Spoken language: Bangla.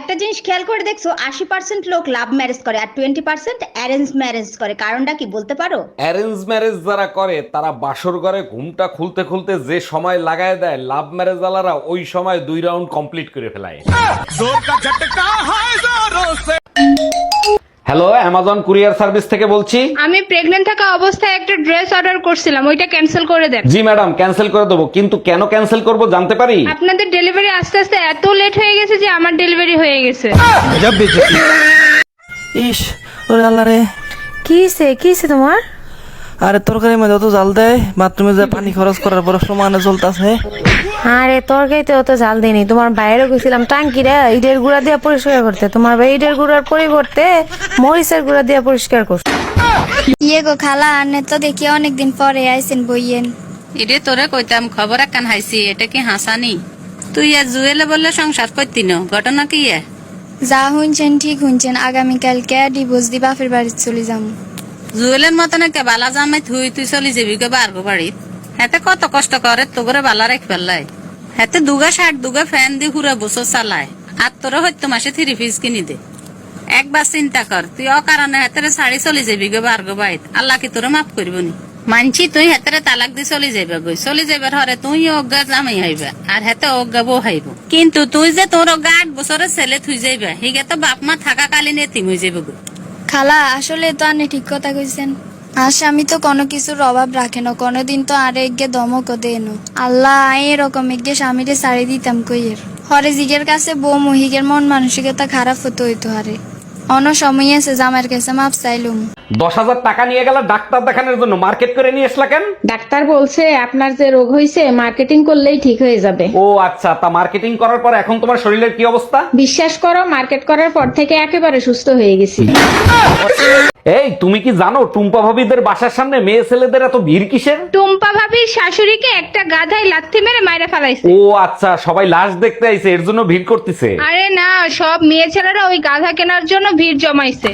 একটা জিনিস খেয়াল করে দেখছ আশি পার্সেন্ট লোক লাভ ম্যারেজ করে আর টোয়েন্টি পার্সেন্ট অ্যারেঞ্জ ম্যারেজ করে। কারণটা কি বলতে পারো? অ্যারেঞ্জ ম্যারেজ যারা করে তারা বাসর ঘরে ঘুমটা খুলতে খুলতে যে সময় লাগায় দেয় লাভ ম্যারেজ আলারা ওই সময় দুই রাউন্ড কমপ্লিট করে ফেলায়। হ্যালো অ্যামাজন কুরিয়ার সার্ভিস থেকে বলছি। আমি প্রেগনেন্ট থাকা অবস্থায় একটা ড্রেস অর্ডার করছিলাম ওইটা ক্যান্সেল করে দেন। জি ম্যাডাম ক্যান্সেল করে দেবো। কিন্তু কেন ক্যান্সেল করব জানতে পারি? আপনাদের ডেলিভারি আস্তে আস্তে এত লেট হয়ে গেছে যে আমার ডেলিভারি হয়ে গেছে। ইস ওরে আল্লাহ রে। কিসে কিসে তোমার? আরে তরকারির মধ্যে অত জাল দেয় বাথরুমে যে পানি খরচ করার পর সমানে চলতেছে আরে তরকারিতে অত জাল দিইনি। তোমার বাইরে গেছিলাম টাঙ্কিরে ইটের গুঁড়া দিয়ে পরিষ্কার করতে। তোমার ভাই ইটের গুঁড়ার পরিবর্তে মরিচের গুঁড়া দিয়ে পরিষ্কার করছে ইয়ে গো খালা আনে তো দেখি অনেকদিন পরে আইছেন বইয়েন। এরে তোরে কইতাম খবর একখান হাইছি এটা কি হাসানি? তুই আর জুয়েলে বললে সংসার করতি ন ঘটনা কি এ? যা শুনছেন ঠিক শুনছেন আগামীকালকে ডিভোর্স দি বাপের বাড়ি চলে যাম। জুয়েলের মতন কে বালা জামাই থুই তুই চলি যাবি কে বারগো বাড়িত। হেতে কত কষ্ট করে তো করে বালা রেখ ফেললাই হেতে দুগা শার্ট দুগা ফ্যান দি ঘুরে বছর চালায়। আর তোরা হয়তো মাসে থ্রি পিস কিনি দে। একবার চিন্তা কর, তুই অকারণে হেতেরে শাড়ি চলি যাবি গে বারগো বাড়িত আল্লাহ কি তোরে মাফ করব নি মানছি তুই হেতেরে তালাক দি চলি যাইবা গই চলি যাইবার হরে তুই অজ্ঞা জামাই হইবা, আর হেতে অজ্ঞা বউ হইব। কিন্তু তুই যে তোর অজ্ঞা আট বছরের ছেলে থুই যাইবা, হিগে তো বাপ মা থাকা কালীন এতিম হয়ে যাবে গো। খালা, আসলে তো আনে ঠিক কথা কইছেন। আর স্বামী তো কোনো কিছুর অভাব রাখে না কোনোদিন তো আরে এগে দমকও দেন আল্লাহ আই এরকম এগে স্বামীরে সারি দিতাম কইয়ের। হরে জিগের কাছে বউ মহিগের মন মানসিকতা খারাপ হতো হইতো হারে। অন সময় আছে জামাইয়ের কাছে মাপ চাইলুম। দশ হাজার টাকা নিয়ে গেল ডাক্তার দেখানোর জন্য মার্কেট করে নিয়ে আসলা কেন? ডাক্তার বলছে আপনার যে রোগ হয়েছে মার্কেটিং করলেই ঠিক হয়ে যাবে। ও আচ্ছা তা মার্কেটিং করার পর এখন তোমার শরীরের কি অবস্থা? বিশ্বাস করো মার্কেট করার পর থেকে একেবারে সুস্থ হয়ে গেছি। এই তুমি কি জানো টুম্পা ভাবিদের বাসার সামনে মেয়ে ছেলেদের এত ভিড় কিসের? টুম্পা ভাবির শাশুড়িকে একটা গাধায় লাথি মেরে মাইরে ফেলাইছে। ও আচ্ছা সবাই লাশ দেখতে আইছে এর জন্য ভিড় করতেছে। আরে না সব মেয়ে ছেলেরা ওই গাধা কেনার জন্য ভিড় জমাইছে।